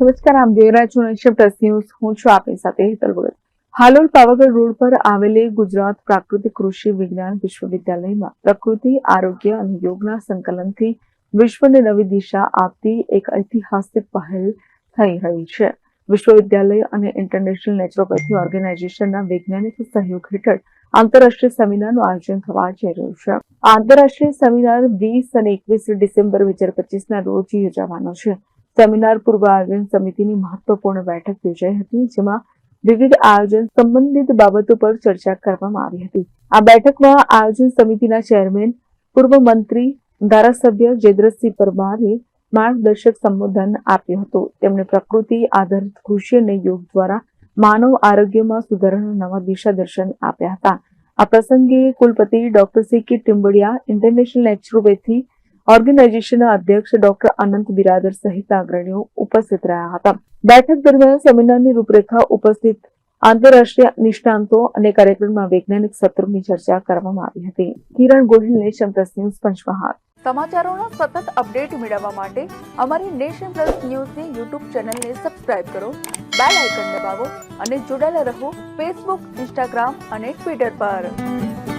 નમસ્કાર, આમ જોઈ રહ્યા છો નેશન ન્યૂઝ. હું છું આપની સાથે હેતલ ભગત. હાલોલ પાવાગઢ રોડ પર આવેલી ગુજરાત પ્રાકૃતિક કૃષિ વિજ્ઞાન વિશ્વવિદ્યાલયમાં પ્રકૃતિ, આરોગ્ય અને યોગના સંકલનથી વિશ્વને નવી દિશા આપતી એક ઐતિહાસિક પહેલ થઈ રહી છે. વિશ્વવિદ્યાલય અને ઇન્ટરનેશનલ નેચરોપેથી ઓર્ગેનાઇઝેશનના વૈજ્ઞાનિક સહયોગ હેઠળ આંતરરાષ્ટ્રીય સેમિનારનું આયોજન થવા જઈ રહ્યું છે. આંતરરાષ્ટ્રીય સેમિનાર વીસ અને એકવીસ ડિસેમ્બર બે હજાર પચીસના રોજ યોજાવાનો છે. સેમિનાર પૂર્વ આયોજન સમિતિની મહત્વપૂર્ણ બેઠક યોજાઈ હતી, જેમાં વિવિધ આયોજન સંબંધિત બાબતો પર ચર્ચા કરવામાં આવી હતી. આ બેઠકમાં આયોજન સમિતિના ચેરમેન, પૂર્વ મંત્રી, ધારાસભ્ય જેદ્રસિંહ પરમારે માર્ગદર્શક સંબોધન આપ્યું હતું. તેમણે પ્રકૃતિ આધારિત કૃષિ અને યોગ દ્વારા માનવ આરોગ્યમાં સુધારાના નવા દિશા દર્શન આપ્યા હતા. આ પ્રસંગે કુલપતિ ડોક્ટર સી કે ટિમ્બડિયા ઇન્ટરનેશનલ નેચરોપેથી ઓર્ગેનાઇઝેશનના અધ્યક્ષ ડોક્ટર અનંત બિરાદર સહિત અગ્રણીઓ ઉપસ્થિત રહ્યા હતા. બેઠક દરમિયાન સેમિનારની રૂપરેખા ઉપસ્થિત આંતરરાષ્ટ્રીય નિષ્ણાંતો અને કાર્યક્રમમાં વૈજ્ઞાનિક સત્રોની ચર્ચા કરવામાં આવી હતી. કિરણ ગોહિલને પ્લસ ન્યૂઝ, પંચમહાલ. સમાચારોનો સતત અપડેટ મેળવવા માટે અમારી નેશન પ્લસ ન્યૂઝની યુટ્યુબ ચેનલને સબસ્ક્રાઇબ કરો, બેલ આઇકન દબાવો અને જોડાયેલા રહો ફેસબુક, ઇન્સ્ટાગ્રામ અને ટ્વિટર પર.